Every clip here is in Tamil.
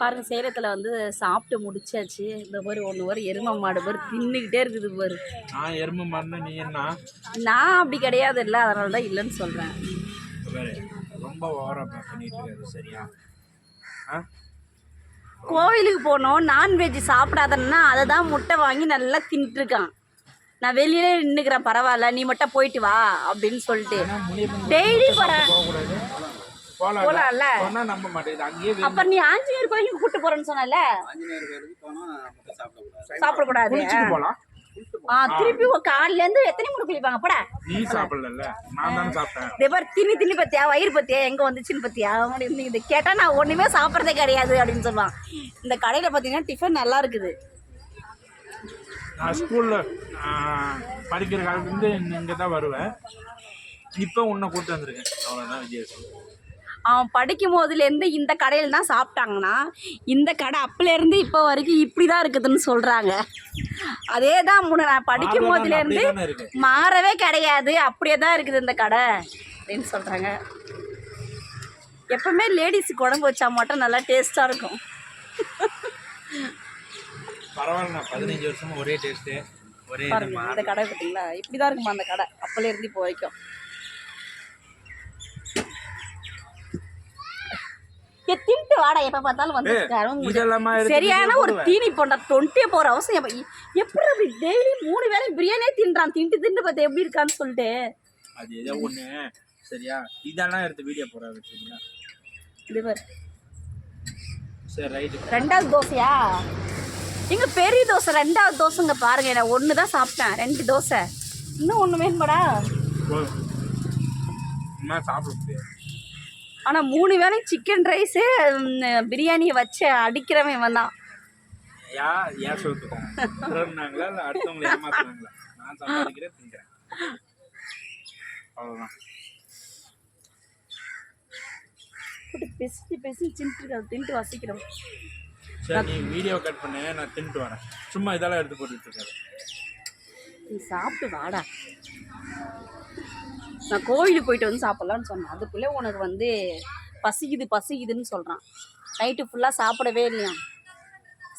பாருங்க சேலத்தில் வந்து சாப்பிட்டு முடிச்சாச்சு. இந்த மாதிரி ஒன்று ஒரு எருமை மாடு மாதிரி தின்னுக்கிட்டே இருக்குது பாரு. நான் எறும்பு மாறின நீ என்ன? நான் அப்படி கிடையாது இல்லை அதனால தான் இல்லைன்னு சொல்கிறேன் பாரு, ரொம்ப ஓவரா பண்ணிட்டு சரியா? ஆ? கோவிலுக்கு போனோம் நான்வெஜ் சாப்பிடாதன்னா அதை தான் முட்டை வாங்கி நல்லா தின்னுட்டு இருக்கான் நான் வெளியிலே நின்றுக்கிறேன் பரவாயில்ல நீ மட்டும் போயிட்டு வா அப்படின்னு சொல்லிட்டு. டெய்லி போகிறேன் போகலாம்ல சொன்னா நம்ப மாட்டேங்குது. அங்கேயே வே- அப்புறம் நீ ஆஞ்சநேயர் கோயிலுக்கு கூட்டு போறேன்னு சொன்னல ஆஞ்சநேயர் கோயிலுக்கு குளிச்சுட்டு போலாம். ஆ திருப்பி உன் காலையில இருந்து எத்தனை முறை குளிப்பாங்க? போடா. நீ சாப்பிடல நான் தானே சாப்பிட்டேன். இதே மாதிரி தின்னி தின்னி பத்தியா? வயிறு பத்தியா? எங்க வந்துச்சுன்னு பத்தியா? அப்படின்னு இது கேட்டா நான் ஒண்ணுமே சாப்பிட்றதே கிடையாது அப்படின்னு சொல்லுவான். இந்த கடையில பாத்தீங்கன்னா டிஃபன் நல்லா இருக்குது. நான் ஸ்கூல்ல படிக்கிற காலத்துலேருந்து இங்கே தான் வருவேன். இப்போ உன்னை கூட்டு வந்திருக்கேன். அவ்வளோதான் வித்தியாசம். அவன் படிக்கும் போதுலேருந்து இந்த கடையில் தான் சாப்பிட்டாங்கன்னா இந்த கடை அப்போலேருந்து இப்போ வரைக்கும் இப்படி தான் இருக்குதுன்னு சொல்கிறாங்க அதே தான் முன்ன நான் படிக்கும் போதுலேருந்து மாறவே கிடையாது அப்படியே தான் இருக்குது இந்த கடை அப்படின்னு சொல்கிறாங்க எப்பவுமே லேடிஸ் குழம்பு வச்சா மட்டும் நல்லா டேஸ்ட்டாக இருக்கும். பரவாயில்ல பதினஞ்சு வருஷமா ஒரே டேஸ்ட்டு ஒரே இந்த கடை பார்த்தீங்களா? இப்படி தான் இருக்குமா அந்த கடை அப்போலேருந்து இப்போ வரைக்கும். தின்ட்டு வாடா எப்போ பார்த்தாலும் வந்து சரியான ஒரு. தீனி போண்டா தொண்டே போற அவசியம். எப்ப- எப்படி அப்படி டெய்லி மூணு வேளை பிரியாணியே தின்றான்? தின்ட்டு தின்ட்டு பார்த்து எப்படி இருக்கான்னு சொல்லிட்டு. அது ஏதோ ஒன்று சரியா? இதெல்லாம் எடுத்து வீடியோ போடாது சரியா இது பாரு. சரி ரைட்டு. ரெண்டாவது தோசையா? எங்க பெரிய தோசை ரெண்டாவது தோசைங்க பாருங்க நான் ஒன்று தான் சாப்பிட்டேன். ரெண்டு தோசை. இன்னும் ஒன்று வேணுமாடா? சாப்பிட முடியாது. ஆனால் மூணு வேளை சிக்கன் ரைஸு பிரியாணியை வச்சு அடிக்கிறவன் இவன் தான். யா ஏன் சொல்லிட்டுருக்காங்களா இல்லை அடுத்தவங்களை ஏமாத்துறாங்களா நான் சம்பாதிக்கிறேன் திங்கிறேன் அவ்வளோதான் போட்டு பெசி பெசி தின்ட்டு தின்ட்டு வசிக்கிறோம் சரி நீ வீடியோ கட் பண்ணு நான் தின்ட்டு வரேன். சும்மா இதெல்லாம் எடுத்து போட்டுட்டு இருக்காரு நீ சாப்பிட்டு வாடா. நான் கோயிலுக்கு போயிட்டு வந்து சாப்பிட்லான்னு சொன்னேன். அதுக்குள்ளே உனக்கு வந்து பசிக்குது பசிக்குதுன்னு சொல்கிறான் நைட்டு ஃபுல்லாக சாப்பிடவே இல்லையா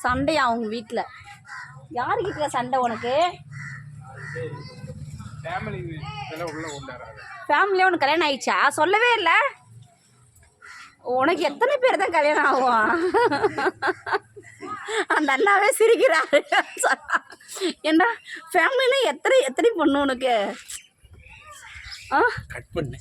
சண்டையா அவங்க வீட்டில் யாருக்கிட்ட சண்டை உனக்கு? ஃபேமிலி ஃபேமிலியாக உனக்கு கல்யாணம் ஆயிடுச்சா? சொல்லவே இல்லை. உனக்கு எத்தனை பேர் தான் கல்யாணம் ஆகும்? அந்த அண்ணாவே சிரிக்கிறாரு. என்ன ஃபேமிலினா எத்தனை எத்தனை பொண்ணு உனக்கு? கட் பண்ணு.